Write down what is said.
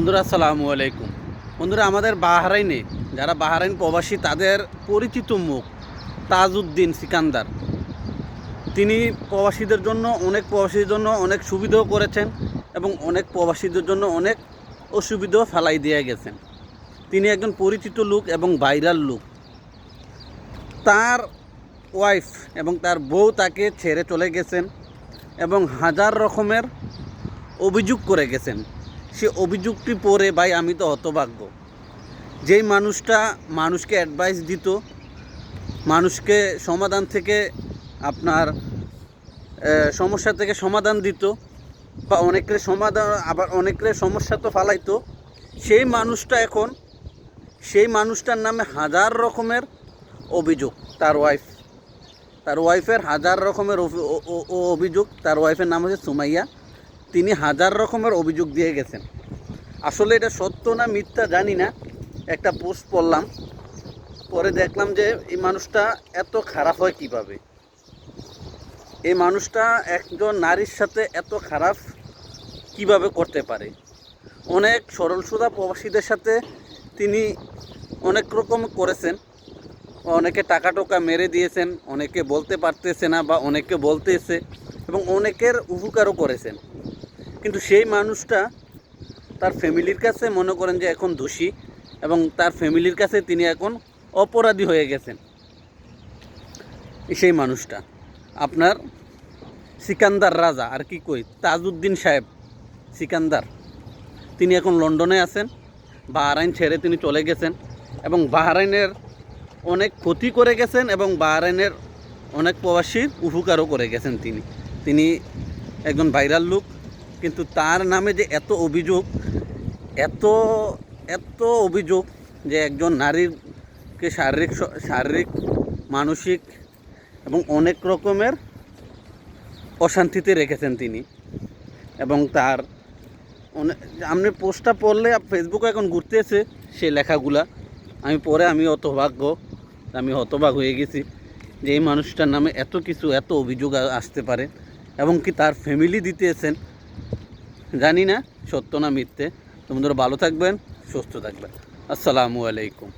বন্ধুরা, আসসালামু আলাইকুম। বন্ধুরা, আমাদের বাহারাইনে, যারা বাহারাইন প্রবাসী, তাদের পরিচিত মুখ তাজউদ্দিন সিকান্দার। তিনি প্রবাসীদের জন্য, অনেক প্রবাসীর জন্য অনেক সুবিধাও করেছেন এবং অনেক প্রবাসীদের জন্য অনেক অসুবিধাও ফেলাই দিয়ে গেছেন। তিনি একজন পরিচিত লোক এবং ভাইরাল লোক। তার ওয়াইফ এবং তার বউ তাকে ছেড়ে চলে গেছেন এবং হাজার রকমের অভিযোগ করে গেছেন। সে অভিযোগটি পড়ে ভাই আমি তো হতভাগ্য। যেই মানুষটা মানুষকে অ্যাডভাইস দিত, মানুষকে সমাধান থেকে আপনার সমস্যা থেকে সমাধান দিত বা অনেকের সমাধান, আবার অনেকের সমস্যা তো ফালাইতো, সেই মানুষটা এখন, সেই মানুষটার নামে হাজার রকমের অভিযোগ, তার ওয়াইফ তার ওয়াইফের হাজার রকমের অভিযোগ, তার ওয়াইফের নাম হচ্ছে সুমাইয়া। তিনি হাজার রকমের অভিযোগ দিয়ে গেছেন। আসলে এটা সত্য না মিথ্যা জানি না। একটা পোস্ট পড়লাম। পরে দেখলাম যে এই মানুষটা এত খারাপ হয় কীভাবে? এই মানুষটা একজন নারীর সাথে এত খারাপ কীভাবে করতে পারে? অনেক সরল সুদা প্রবাসীদের সাথে তিনি অনেক রকম করেছেন। অনেকে টাকা টোকা মেরে দিয়েছেন, অনেকে বলতে পারতেছে না বা অনেকে বলতেছে এবং অনেকের উপকারও করেছেন। কিন্তু সেই মানুষটা তার ফ্যামিলির কাছে মনে করেন যে এখন দোষী এবং তার ফ্যামিলির কাছে তিনি এখন অপরাধী হয়ে গেছেন। সেই মানুষটা। আপনার সিকান্দার রাজা, আর কি কই? তাজউদ্দিন সাহেব, সিকান্দার। তিনি এখন লন্ডনে আছেন, বাহরাইন ছেড়ে তিনি চলে গেছেন এবং বাহরাইনের অনেক ক্ষতি করে গেছেন এবং বাহরাইনের অনেক প্রবাসীর উপকারও করে গেছেন তিনি। তিনি একজন ভাইরাল লোক কিন্তু তার নামে যে এত অভিযোগ, এত এত অভিযোগ যে একজন নারীরকে শারীরিক শারীরিক, মানসিক এবং অনেক রকমের অশান্তিতে রেখেছেন তিনি। এবং তার অনেক আপনি পোস্টটা পড়লে ফেসবুকে এখন ঘুরতেছে সেই লেখাগুলা। আমি পরে আমি হতভাগ্য, আমি হতভাগ হয়ে গেছি যে এই মানুষটার নামে এত কিছু, এত অভিযোগ আসতে পারে। এবং কি তার ফ্যামিলি দিতেছেন জানি না সত্য না মিথ্যে। তোমাদের ভালো থাকবেন সুস্থ থাকবেন। আসসালামু আলাইকুম।